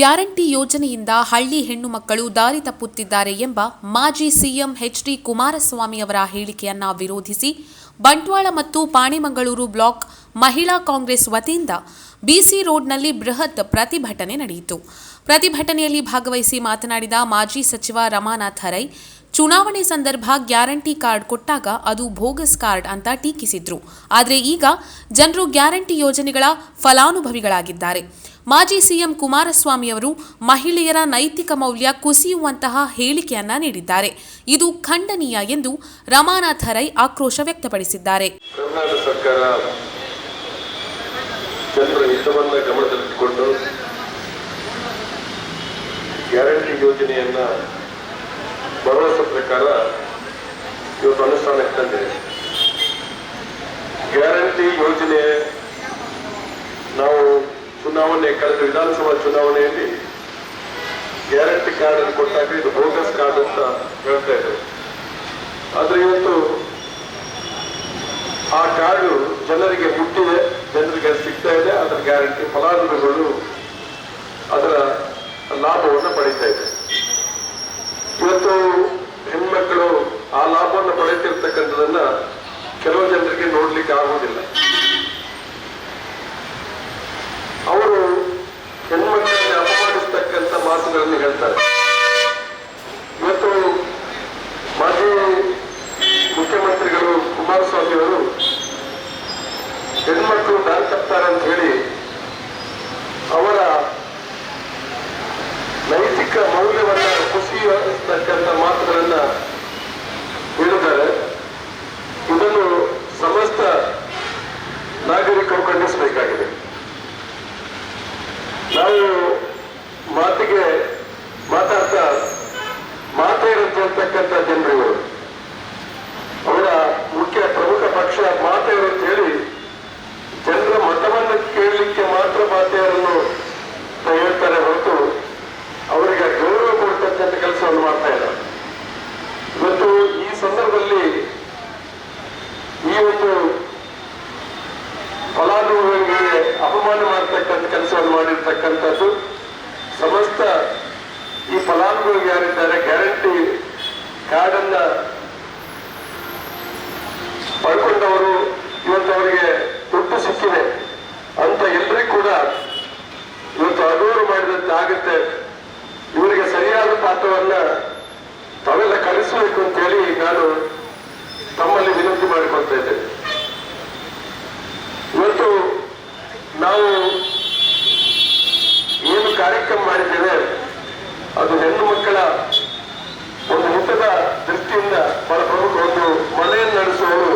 Guarantee ಯೋಜನೆಯಿಂದ ಹಳ್ಳಿ ಹೆಣ್ಣು ಮಕ್ಕಳು ದಾರಿ ತಪ್ಪುತ್ತಿದ್ದಾರೆ ಎಂಬ ಮಾಜಿ ಸಿಎಂ ಎಚ್ ಡಿ ಕುಮಾರಸ್ವಾಮಿ ಅವರ ಹೇಳಿಕೆಯನ್ನ ವಿರೋಧಿಸಿ ಬಂಟ್ವಾಳ ಮತ್ತು ಪಾಣೆಮಂಗಳೂರು ಬ್ಲಾಕ್ ಮಹಿಳಾ ಕಾಂಗ್ರೆಸ್ ವತಿಯಿಂದ ಬಿಸಿ ರೋಡ್ನಲ್ಲಿ ಬೃಹತ್ ಪ್ರತಿಭಟನೆ ನಡೆಯಿತು. ಪ್ರತಿಭಟನೆಯಲ್ಲಿ ಭಾಗವಹಿಸಿ ಮಾತನಾಡಿದ ಮಾಜಿ ಸಚಿವ ರಮಾನಾಥ ಹರೈ ಚುನಾವಣೆ ಸಂದರ್ಭ ಗ್ಯಾರಂಟಿ ಕಾರ್ಡ್ ಕೊಟ್ಟಾಗ ಅದು ಭೋಗಸ್ ಕಾರ್ಡ್ ಅಂತ ಟೀಕಿಸಿದ್ರು. ಆದರೆ ಈಗ ಜನರು ಗ್ಯಾರಂಟಿ ಯೋಜನೆಗಳ ಫಲಾನುಭವಿಗಳಾಗಿದ್ದಾರೆ. ಮಾಜಿ ಸಿಎಂ ಕುಮಾರಸ್ವಾಮಿ ಅವರು ಮಹಿಳೆಯರ ನೈತಿಕ ಮೌಲ್ಯ ಕುಸಿಯುವಂತಹ ಹೇಳಿಕೆಯನ್ನ ನೀಡಿದ್ದಾರೆ. ಇದು ಖಂಡನೀಯ ಎಂದು ರಮಾನಾಥ ರೈ ಆಕ್ರೋಶ ವ್ಯಕ್ತಪಡಿಸಿದ್ದಾರೆ. ಗ್ಯಾರಂಟಿ ಯೋಜನೆಯನ್ನ ಭರವಸೆ ಪ್ರಕಾರ ಇವತ್ತು ಅನುಷ್ಠಾನ ತಂದಿದೆ. ಗ್ಯಾರಂಟಿ ಯೋಜನೆ ನಾವು ಚುನಾವಣೆ, ಕಳೆದ ವಿಧಾನಸಭಾ ಚುನಾವಣೆಯಲ್ಲಿ ಗ್ಯಾರಂಟಿ ಕಾರ್ಡ್ ಅನ್ನು ಕೊಟ್ಟಾಗ ಇದು ಬೋಗಸ್ ಕಾರ್ಡ್ ಅಂತ ಹೇಳ್ತಾ ಇದ್ರು ಆದ್ರೆ ಇವತ್ತು ಆ ಕಾರ್ಡು ಜನರಿಗೆ ಮುಟ್ಟಿದೆ, ಜನರಿಗೆ ಸಿಗ್ತಾ ಇದೆ, ಅದರ ಗ್ಯಾರಂಟಿ ಫಲಾನುಭವಿಗಳು ಅದರ ಲಾಭವನ್ನು ಪಡೀತಾ ಇದೆ ಇವತ್ತು ಹೆಣ್ಮಕ್ಳು ಆ ಲಾಭವನ್ನು ಪಡೆಯುತ್ತಿರ್ತಕ್ಕಂಥದನ್ನ ಕೆಲವು ಜನರಿಗೆ ನೋಡ್ಲಿಕ್ಕೆ ಆಗುವುದಿಲ್ಲ. ಅವರು ಹೆಣ್ಮಕ್ಕಳನ್ನ ಅಪಮಾನಿಸ್ತಕ್ಕಂಥ ಮಾತುಗಳನ್ನು ಹೇಳ್ತಾರೆ. ಇವತ್ತು ಮಾಜಿ ಮುಖ್ಯಮಂತ್ರಿಗಳು ಕುಮಾರಸ್ವಾಮಿ ಅವರು ಹೆಣ್ಮಕ್ಳು ಬ್ಯಾಂಕ್ ಅಂತ ಹೇಳಿ ಅವರ ನೈತಿಕ ಮೌಲ್ಯವನ್ನ ಕುಸಿಯತಕ್ಕಂಥ ಮಾತುಗಳನ್ನ ಹೇಳಿದ್ದಾರೆ ಇದನ್ನು ಸಮಸ್ತ ನಾಗರಿಕರು ಖಂಡಿಸಬೇಕಾಗಿದೆ. ನಾವು ಮಾತಿಗೆ ಮಾತಾಡ್ತಾ ಮಾತೇ ಅಂತಕ್ಕಂಥ ಜನರು ಇವರು ಅವರ ಮುಖ್ಯ ಪ್ರಮುಖ ಪಕ್ಷ ಮಾತೆಯರು ಅಂತ ಹೇಳಿ ಜನರ ಮತವನ್ನು ಕೇಳಲಿಕ್ಕೆ ಮಾತ್ರ ಮಾತೆಯರನ್ನು ಹೇಳ್ತಾರೆ ಹೊರತು ಅವರಿಗೆ ಗೌರವ ಕೊಡ್ತಕ್ಕಂಥ ಕೆಲಸವನ್ನು ಮಾಡ್ತಾ ಇದ್ದಾರೆ ಇವತ್ತು ಈ ಸಂದರ್ಭದಲ್ಲಿ ಈ ಒಂದು ಫಲಾನುಭವಿಗಳಿಗೆ ಅಪಮಾನ ಮಾಡತಕ್ಕಂಥ ಕೆಲಸವನ್ನು ಮಾಡಿರ್ತಕ್ಕಂಥದ್ದು, ಸಮಸ್ತ ಈ ಫಲಾನುಭವಿ ಯಾರಿದ್ದಾರೆ ಗ್ಯಾರಂಟಿ ಕಾರ್ಡನ್ನ ಪಡ್ಕೊಂಡವರು ಇವತ್ತು ಅವರಿಗೆ ದುಡ್ಡು ಸಿಕ್ಕಿದೆ ಅಂತ ಎಲ್ರಿಗೂ ಕೂಡ ಇವತ್ತು ಅಗೌರವ ಮಾಡಿದಂತೆ ಆಗುತ್ತೆ. ಇವರಿಗೆ ಸರಿಯಾದ ಪಾತ್ರವನ್ನ ತಾವೆಲ್ಲ ಕಲಿಸಬೇಕು ಅಂತ ಹೇಳಿ ನಾನು ತಮ್ಮಲ್ಲಿ ವಿನಂತಿ ಮಾಡಿಕೊಳ್ತಾ ಇದ್ದೇನೆ ಇವತ್ತು ನಾವು ಏನು ಕಾರ್ಯಕ್ರಮ ಮಾಡಿದ್ದೇವೆ ಅದು ಹೆಣ್ಣು ಮಕ್ಕಳ ಒಂದು ಹಿತದ ದೃಷ್ಟಿಯಿಂದ ಬಹಳ ಪ್ರಮುಖ ಒಂದು ಮನೆಯನ್ನು ನಡೆಸುವವರು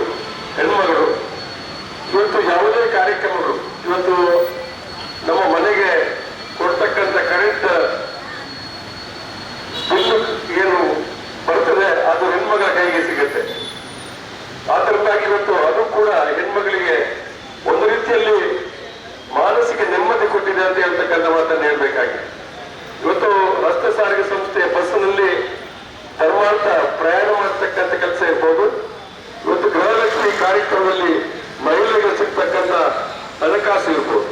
ಹೆಣ್ಮಗಳು ಇವತ್ತು ಯಾವುದೇ ಕಾರ್ಯಕ್ರಮಗಳು, ಇವತ್ತು ನಮ್ಮ ಮನೆಗೆ ಕೊಡ್ತಕ್ಕಂಥ ಕರೆಂಟ್ ಬಿಲ್ ಏನು ಬರ್ತದೆ, ಅದು ಹೆಣ್ಮಗಳ ಕೈಗೆ ಸಿಗುತ್ತೆ. ಆದ್ರಿಂದಾಗಿ ಇವತ್ತು ಅದು ಕೂಡ ಹೆಣ್ಮಗಳಿಗೆ ಒಂದು ರೀತಿಯಲ್ಲಿ ಮಾನಸಿಕ ನೆಮ್ಮದಿ ಕೊಟ್ಟಿದೆ ಅಂತ ಹೇಳ್ತಕ್ಕಂಥ ಮಾತನ್ನು ಹೇಳ್ಬೇಕಾಗಿದೆ. ಇವತ್ತು ರಸ್ತೆ ಸಾರಿಗೆ ಸಂಸ್ಥೆ ಬಸ್ನಲ್ಲಿ ಧರ್ಮಾರ್ಥ ಪ್ರಯಾಣ ಮಾಡತಕ್ಕಂಥ ಕೆಲಸ ಇರ್ಬೋದು. ಇವತ್ತು ಗೃಹಲಕ್ಷ್ಮಿ ಕಾರ್ಯಕ್ರಮದಲ್ಲಿ ಮಹಿಳೆಗೆ ಸಿಗ್ತಕ್ಕಂಥ ಹಣಕಾಸು ಇರ್ಬೋದು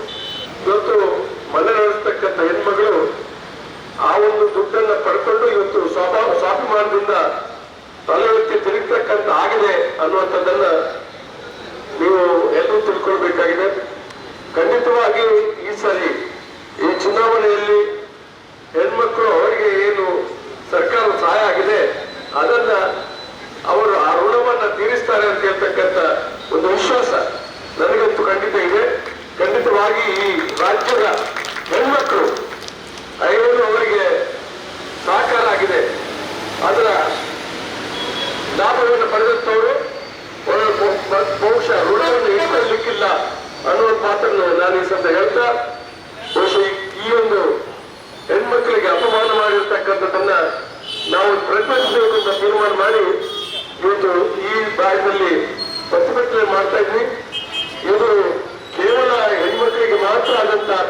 ಇವತ್ತು ಮನೆ ನಡೆಸ್ತಕ್ಕಂಥ ಹೆಣ್ಮಗಳು ಆ ಒಂದು ದುಡ್ಡನ್ನ ಪಡ್ಕೊಂಡು ಇವತ್ತು ಸ್ವಾಭಾವ ತಲೆಯೊಳಕ್ಕೆ ತಿರುಗ್ತಕ್ಕಂತ ಆಗಿದೆ ಅನ್ನುವಂಥದ್ದನ್ನ ನೀವು ಎಲ್ಲರೂ ತಿಳ್ಕೊಳ್ಬೇಕಾಗಿದೆ. ಖಂಡಿತವಾಗಿ ಈ ಸಾರಿ ಈ ಚುನಾವಣೆಯಲ್ಲಿ ಹೆಣ್ಮಕ್ಳು ಅವರಿಗೆ ಏನು ಸರ್ಕಾರ ಸಹಾಯ ಆಗಿದೆ, ಅದನ್ನ ಅವರು ಆ ಋಣವನ್ನ ತೀರಿಸ್ತಾರೆ ಅಂತ ಹೇಳ್ತಕ್ಕಂಥ ಒಂದು ವಿಶ್ವಾಸ ನನಗಂತೂ ಖಂಡಿತ ಇದೆ. ಖಂಡಿತವಾಗಿ ಈ ರಾಜ್ಯದ ಹೆಣ್ಮಕ್ಳು ಆಡಳಿತವರು ಬಹುಶಃ ಋಣವನ್ನು ಇಟ್ಟಲಿಕ್ಕಿಲ್ಲ ಅನ್ನೋದು ಮಾತನ್ನು ನಾನು ಈ ಸಂದ ಹೇಳ್ತಾ, ಬಹುಶಃ ಈ ಒಂದು ಹೆಣ್ಮಕ್ಳಿಗೆ ಅಪಮಾನ ಮಾಡಿರ್ತಕ್ಕಂಥದ್ದನ್ನ ನಾವು ಪ್ರತಿಭಟಿಸಬೇಕು ಅಂತ ತೀರ್ಮಾನ ಮಾಡಿ ಇವತ್ತು ಈ ಭಾಗದಲ್ಲಿ ಪ್ರತಿಭಟನೆ ಮಾಡ್ತಾ ಇದ್ವಿ. ಇದು ಕೇವಲ ಹೆಣ್ಮಕ್ಳಿಗೆ ಮಾತ್ರ ಆದಂತಹ